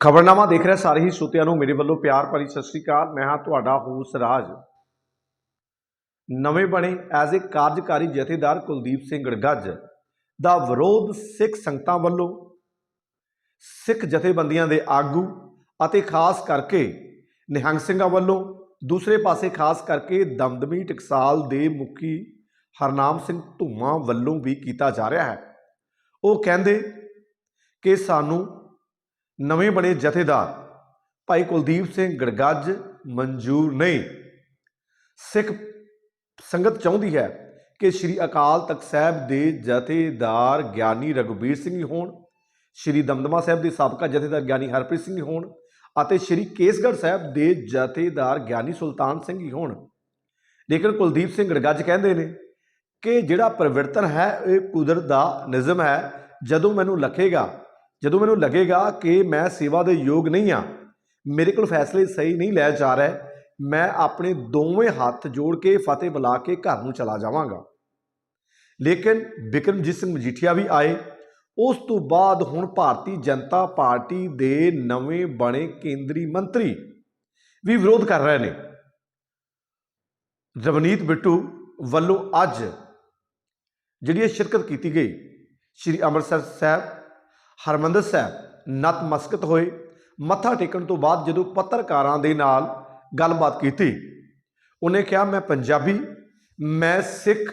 ਖਬਰਨਾਮਾ ਦੇਖ ਰਿਹਾ ਸਾਰੇ ਹੀ ਸਰੋਤਿਆਂ ਨੂੰ ਮੇਰੇ ਵੱਲੋਂ ਪਿਆਰ ਭਰੀ ਸਤਿ ਸ੍ਰੀ ਅਕਾਲ। ਮੈਂ ਹਾਂ ਤੁਹਾਡਾ ਹੋਸ ਰਾਜ। ਨਵੇਂ ਬਣੇ ਐਜ਼ ਏ ਕਾਰਜਕਾਰੀ ਜਥੇਦਾਰ ਕੁਲਦੀਪ ਸਿੰਘ ਗੜਗੱਜ ਦਾ ਵਿਰੋਧ ਸਿੱਖ ਸੰਗਤਾਂ ਵੱਲੋਂ, ਸਿੱਖ ਜਥੇਬੰਦੀਆਂ ਦੇ ਆਗੂ ਅਤੇ ਖਾਸ ਕਰਕੇ ਨਿਹੰਗ ਸਿੰਘਾਂ ਵੱਲੋਂ, ਦੂਸਰੇ ਪਾਸੇ ਖਾਸ ਕਰਕੇ ਦਮਦਮੀ ਟਕਸਾਲ ਦੇ ਮੁਖੀ ਹਰਨਾਮ ਸਿੰਘ ਧੂਮਾ ਵੱਲੋਂ ਵੀ ਕੀਤਾ ਜਾ ਰਿਹਾ ਹੈ। ਉਹ ਕਹਿੰਦੇ ਕਿ ਸਾਨੂੰ ਨਵੇਂ ਬਣੇ ਜਥੇਦਾਰ, ਭਾਈ ਕੁਲਦੀਪ ਸਿੰਘ ਗੜਗੱਜ ਮਨਜ਼ੂਰ ਨਹੀਂ। ਸਿੱਖ ਸੰਗਤ ਚਾਹੁੰਦੀ ਹੈ ਕਿ ਸ੍ਰੀ ਅਕਾਲ ਤਖਤ ਸਾਹਿਬ ਦੇ ਜਥੇਦਾਰ ਗਿਆਨੀ ਰਘੁਬੀਰ ਸਿੰਘ ਹੀ ਹੋਣ, ਸ੍ਰੀ ਦਮਦਮਾ ਸਾਹਿਬ ਦੇ ਸਾਬਕਾ ਜਥੇਦਾਰ ਗਿਆਨੀ ਹਰਪ੍ਰੀਤ ਸਿੰਘ ਹੀ ਹੋਣ ਅਤੇ ਸ੍ਰੀ ਕੇਸਗੜ੍ਹ ਸਾਹਿਬ ਦੇ ਜਥੇਦਾਰ ਗਿਆਨੀ ਸੁਲਤਾਨ ਸਿੰਘ ਹੀ ਹੋਣ। ਲੇਕਿਨ ਕੁਲਦੀਪ ਸਿੰਘ ਗੜਗੱਜ ਕਹਿੰਦੇ ਨੇ ਕਿ ਜਿਹੜਾ ਪਰਿਵਰਤਨ ਹੈ, ਇਹ ਕੁਦਰਤ ਦਾ ਨਿਜ਼ਮ ਹੈ। ਜਦੋਂ ਮੈਨੂੰ ਲੱਖੇਗਾ ਜਦੋਂ ਮੈਨੂੰ ਲੱਗੇਗਾ ਕਿ ਮੈਂ ਸੇਵਾ ਦੇ ਯੋਗ ਨਹੀਂ ਆ ਮੇਰੇ ਕੋਲ ਫੈਸਲੇ ਸਹੀ ਨਹੀਂ ਲੈ ਜਾ ਰਿਹਾ, ਮੈਂ ਆਪਣੇ ਦੋਵੇਂ ਹੱਥ ਜੋੜ ਕੇ ਫਤਿਹ ਬੁਲਾ ਕੇ ਘਰ ਨੂੰ ਚਲਾ ਜਾਵਾਂਗਾ। ਲੇਕਿਨ ਬਿਕਰਮਜੀਤ ਸਿੰਘ ਮਜੀਠੀਆ ਵੀ ਆਏ। ਉਸ ਤੋਂ ਬਾਅਦ ਹੁਣ ਭਾਰਤੀ ਜਨਤਾ ਪਾਰਟੀ ਦੇ ਨਵੇਂ ਬਣੇ ਕੇਂਦਰੀ ਮੰਤਰੀ ਵੀ ਵਿਰੋਧ ਕਰ ਰਹੇ ਨੇ। ਰਵਨੀਤ ਬਿੱਟੂ ਵੱਲੋਂ ਅੱਜ ਜਿਹੜੀ ਇਹ ਸ਼ਿਰਕਤ ਕੀਤੀ ਗਈ, ਸ੍ਰੀ ਅੰਮ੍ਰਿਤਸਰ ਸਾਹਿਬ ਹਰਮੰਦਰ ਸਾਹਿਬ ਨਤਮਸਕਤ ਹੋਏ। ਮੱਥਾ ਟੇਕਣ ਤੋਂ ਬਾਅਦ ਜਦੋਂ ਪੱਤਰਕਾਰਾਂ ਦੇ ਨਾਲ ਗੱਲਬਾਤ ਕੀਤੀ, ਉਹਨੇ ਕਿਹਾ, ਮੈਂ ਪੰਜਾਬੀ, ਮੈਂ ਸਿੱਖ,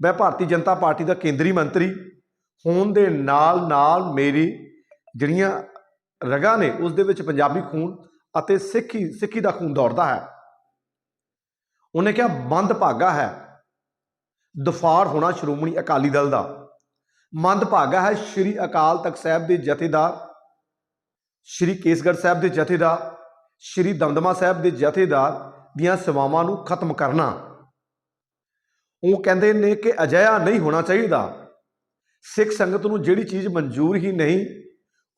ਮੈਂ ਭਾਰਤੀ ਜਨਤਾ ਪਾਰਟੀ ਦਾ ਕੇਂਦਰੀ ਮੰਤਰੀ। ਹੋਣ ਦੇ ਨਾਲ ਨਾਲ ਮੇਰੀ ਜਿਹੜੀਆਂ ਰਗਾਂ ਨੇ, ਉਸ ਦੇ ਵਿੱਚ ਪੰਜਾਬੀ ਖੂਨ ਅਤੇ ਸਿੱਖੀ ਸਿੱਖੀ ਦਾ ਖੂਨ ਦੌੜਦਾ ਹੈ। ਉਹਨੇ ਕਿਹਾ ਮੰਦ ਭਾਗਾ ਹੈ। ਦਫਾੜ ਹੋਣਾ ਸ਼੍ਰੋਮਣੀ ਅਕਾਲੀ ਦਲ ਦਾ। ਮੰਦਭਾਗਾ ਹੈ ਸ਼੍ਰੀ ਅਕਾਲ ਤਖਤ ਸਾਹਿਬ ਦੇ ਜਥੇਦਾਰ ਸ਼੍ਰੀ ਕੇਸਗੜ੍ਹ ਸਾਹਿਬ ਦੇ ਜਥੇਦਾਰ ਸ਼੍ਰੀ ਦਮਦਮਾ ਸਾਹਿਬ ਦੇ ਜਥੇਦਾਰ ਦੀਆਂ ਸੇਵਾਵਾਂ ਨੂੰ ਖਤਮ ਕਰਨਾ। ਉਹ ਕਹਿੰਦੇ ਨੇ ਕਿ ਅਜਿਹਾ ਨਹੀਂ ਹੋਣਾ ਚਾਹੀਦਾ। ਸਿੱਖ ਸੰਗਤ ਨੂੰ ਜਿਹੜੀ ਚੀਜ਼ ਮਨਜ਼ੂਰ ਹੀ ਨਹੀਂ,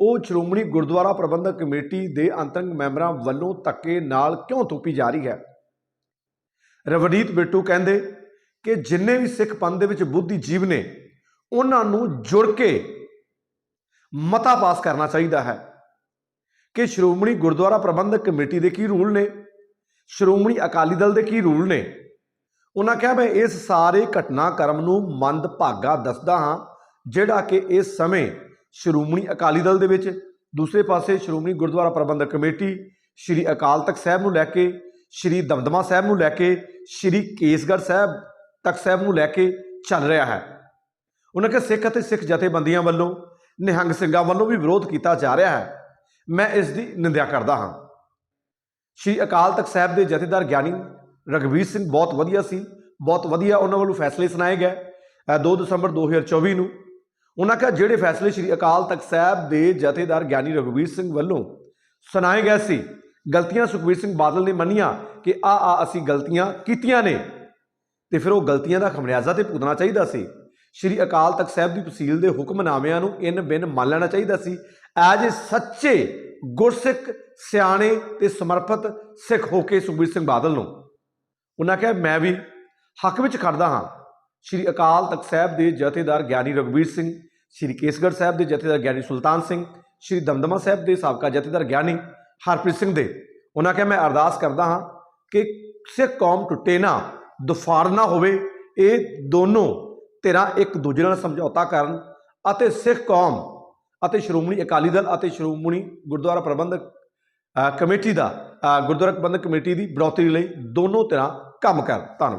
ਉਹ ਸ਼੍ਰੋਮਣੀ ਗੁਰਦੁਆਰਾ ਪ੍ਰਬੰਧਕ ਕਮੇਟੀ ਦੇ ਅੰਤਰੰਗ ਮੈਂਬਰਾਂ ਵੱਲੋਂ ਧੱਕੇ ਨਾਲ ਕਿਉਂ ਥੋਪੀ ਜਾ ਰਹੀ ਹੈ? ਰਵਨੀਤ ਬਿੱਟੂ ਕਹਿੰਦੇ ਕਿ ਜਿੰਨੇ ਵੀ ਸਿੱਖ ਪੰਥ ਦੇ ਵਿੱਚ ਬੁੱਧੀ ਜੀਵ ਨੇ ਉਹਨਾਂ ਨੂੰ ਜੁੜ ਕੇ ਮਤਾ ਪਾਸ ਕਰਨਾ ਚਾਹੀਦਾ ਹੈ ਕਿ ਸ਼੍ਰੋਮਣੀ ਗੁਰਦੁਆਰਾ ਪ੍ਰਬੰਧਕ ਕਮੇਟੀ ਦੇ ਕੀ ਰੂਲ ਨੇ, ਸ਼੍ਰੋਮਣੀ ਅਕਾਲੀ ਦਲ ਦੇ ਕੀ ਰੂਲ ਨੇ। ਉਹਨਾਂ ਕਿਹਾ, ਮੈਂ ਇਸ ਸਾਰੇ ਘਟਨਾਕ੍ਰਮ ਨੂੰ ਮੰਦ ਭਾਗਾ ਦੱਸਦਾ ਹਾਂ, ਜਿਹੜਾ ਕਿ ਇਸ ਸਮੇਂ ਸ਼੍ਰੋਮਣੀ ਅਕਾਲੀ ਦਲ ਦੇ ਵਿੱਚ, ਦੂਸਰੇ ਪਾਸੇ ਸ਼੍ਰੋਮਣੀ ਗੁਰਦੁਆਰਾ ਪ੍ਰਬੰਧਕ ਕਮੇਟੀ, ਸ਼੍ਰੀ ਅਕਾਲ ਤਖਤ ਸਾਹਿਬ ਨੂੰ ਲੈ ਕੇ, ਸ਼੍ਰੀ ਦਮਦਮਾ ਸਾਹਿਬ ਨੂੰ ਲੈ ਕੇ, ਸ਼੍ਰੀ ਕੇਸਗੜ੍ਹ ਸਾਹਿਬ ਤਖਤ ਸਾਹਿਬ ਨੂੰ ਲੈ ਕੇ ਚੱਲ ਰਿਹਾ ਹੈ। ਉਹਨਾਂ ਕਿ ਸਿੱਖ ਅਤੇ ਸਿੱਖ ਜਥੇਬੰਦੀਆਂ ਵੱਲੋਂ ਨਿਹੰਗ ਸਿੰਘਾਂ ਵੱਲੋਂ ਵੀ ਵਿਰੋਧ ਕੀਤਾ ਜਾ ਰਿਹਾ ਹੈ। ਮੈਂ ਇਸ ਦੀ ਨਿੰਦਿਆ ਕਰਦਾ ਹਾਂ। ਸ਼੍ਰੀ ਅਕਾਲ ਤਖਤ ਸਾਹਿਬ ਦੇ ਜਥੇਦਾਰ ਗਿਆਨੀ ਰਗਵੀਰ ਸਿੰਘ ਬਹੁਤ ਵਧੀਆ ਸੀ। ਬਹੁਤ ਵਧੀਆ ਉਹਨਾਂ ਵੱਲੋਂ ਫੈਸਲੇ ਸੁਣਾਏ ਗਏ। ਅ, 2 ਦਸੰਬਰ 2024 ਨੂੰ ਉਹਨਾਂ ਕਿਹਾ ਜਿਹੜੇ ਫੈਸਲੇ ਸ਼੍ਰੀ ਅਕਾਲ ਤਖਤ ਸਾਹਿਬ ਦੇ ਜਥੇਦਾਰ ਗਿਆਨੀ ਰਗਵੀਰ ਸਿੰਘ ਵੱਲੋਂ ਸੁਣਾਏ ਗਏ ਸੀ ਗਲਤੀਆਂ ਸੁਖਬੀਰ ਸਿੰਘ ਬਾਦਲ ਨੇ ਮੰਨੀਆਂ ਕਿ ਆ ਆ ਅਸੀਂ ਗਲਤੀਆਂ ਕੀਤੀਆਂ ਨੇ ਤੇ ਫਿਰ ਉਹ ਗਲਤੀਆਂ ਦਾ ਖਮਿਆਜ਼ਾ ਤੇ ਭੁਗਤਣਾ ਚਾਹੀਦਾ ਸੀ। ਸ਼੍ਰੀ ਅਕਾਲ ਤਖਤ ਸਾਹਿਬ ਦੀ ਤਹਿਸੀਲ ਦੇ ਹੁਕਮਨਾਮਿਆਂ ਨੂੰ ਇਨ ਬਿਨ ਮੰਨ ਲੈਣਾ ਚਾਹੀਦਾ ਸੀ। ਐਜ ਏ ਸੱਚੇ ਗੁਰਸਿੱਖ, ਸਿਆਣੇ ਤੇ ਸਮਰਪਿਤ ਸਿੱਖ ਹੋ ਕੇ ਸੁਖਬੀਰ ਸਿੰਘ ਬਾਦਲ ਨੂੰ। ਉਹਨਾਂ ਕਿਹਾ, ਮੈਂ ਵੀ ਹੱਕ ਵਿੱਚ ਖੜਦਾ ਹਾਂ। ਸ਼੍ਰੀ ਅਕਾਲ ਤਖਤ ਸਾਹਿਬ ਦੇ ਜਥੇਦਾਰ ਗਿਆਨੀ ਰਘਬੀਰ ਸਿੰਘ, ਸ਼੍ਰੀ ਕੇਸਗੜ੍ਹ ਸਾਹਿਬ ਦੇ ਜਥੇਦਾਰ ਗਿਆਨੀ ਸੁਲਤਾਨ ਸਿੰਘ, ਸ਼੍ਰੀ ਦਮਦਮਾ ਸਾਹਿਬ ਦੇ ਸਾਬਕਾ ਜਥੇਦਾਰ ਗਿਆਨੀ ਹਰਪ੍ਰੀਤ ਸਿੰਘ ਦੇ। ਉਹਨਾਂ ਕਿਹਾ, ਮੈਂ ਅਰਦਾਸ ਕਰਦਾ ਹਾਂ ਕਿ ਸਿੱਖ ਕੌਮ ਟੁੱਟੇ ਨਾ ਦੁਫਾੜ ਨਾ ਹੋਵੇ। ਇਹ ਦੋਨੋਂ ਧਿਰਾਂ ਇੱਕ ਦੂਜੇ ਨਾਲ ਸਮਝੌਤਾ ਕਰਨ ਅਤੇ ਸਿੱਖ ਕੌਮ ਅਤੇ ਸ਼੍ਰੋਮਣੀ ਅਕਾਲੀ ਦਲ ਅਤੇ ਸ਼੍ਰੋਮਣੀ ਗੁਰਦੁਆਰਾ ਪ੍ਰਬੰਧਕ ਕਮੇਟੀ ਦਾ ਗੁਰਦੁਆਰਾ ਪ੍ਰਬੰਧਕ ਕਮੇਟੀ ਦੀ ਬੜੋਤਰੀ ਲਈ ਦੋਨੋਂ ਧਿਰਾਂ ਕੰਮ ਕਰਨ ਧੰਨਵਾਦ।